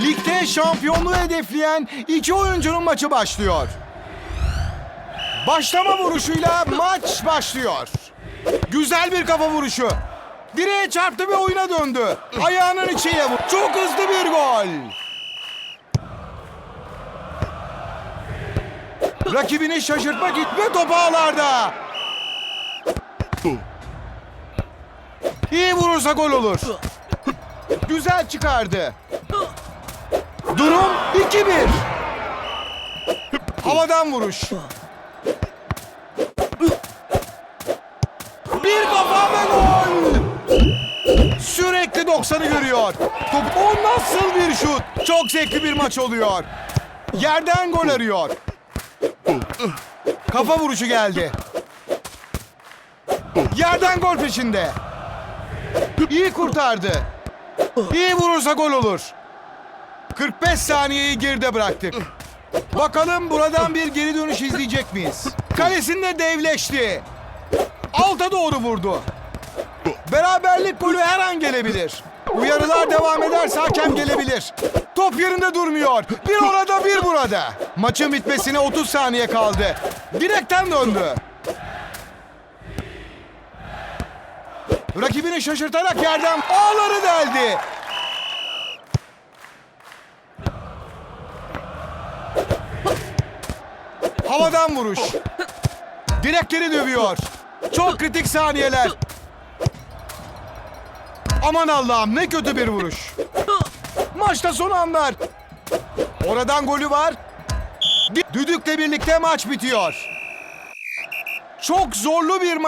Ve şampiyonluğu hedefleyen iki oyuncunun maçı başlıyor. Başlama vuruşuyla maç başlıyor. Güzel bir kafa vuruşu. Direğe çarptı ve oyuna döndü. Ayağının içiyle vur. Çok hızlı bir gol. Rakibini şaşırtmak için ve top ağlarda. İyi vurursa gol olur. Güzel çıkardı. Durum 2-1. Havadan vuruş. Bir kafa ve gol. Sürekli 90'ı görüyor. Top o nasıl bir şut? Çok zevkli bir maç oluyor. Yerden gol arıyor. Kafa vuruşu geldi. Yerden gol peşinde. İyi kurtardı. İyi vurursa gol olur. 45 saniyeyi geride bıraktık. Bakalım buradan bir geri dönüş izleyecek miyiz? Kalesinde devleşti. Alta doğru vurdu. Beraberlik golü her an gelebilir. Uyarılar devam ederse hakem gelebilir. Top yerinde durmuyor. Bir orada bir burada. Maçın bitmesine 30 saniye kaldı. Direkten döndü. Rakibini şaşırtarak yerden ağları deldi. Havadan vuruş. Direkleri dövüyor. Çok kritik saniyeler. Aman Allah'ım ne kötü bir vuruş. Maçta son anlar. Oradan golü var. Düdükle birlikte maç bitiyor. Çok zorlu bir maç.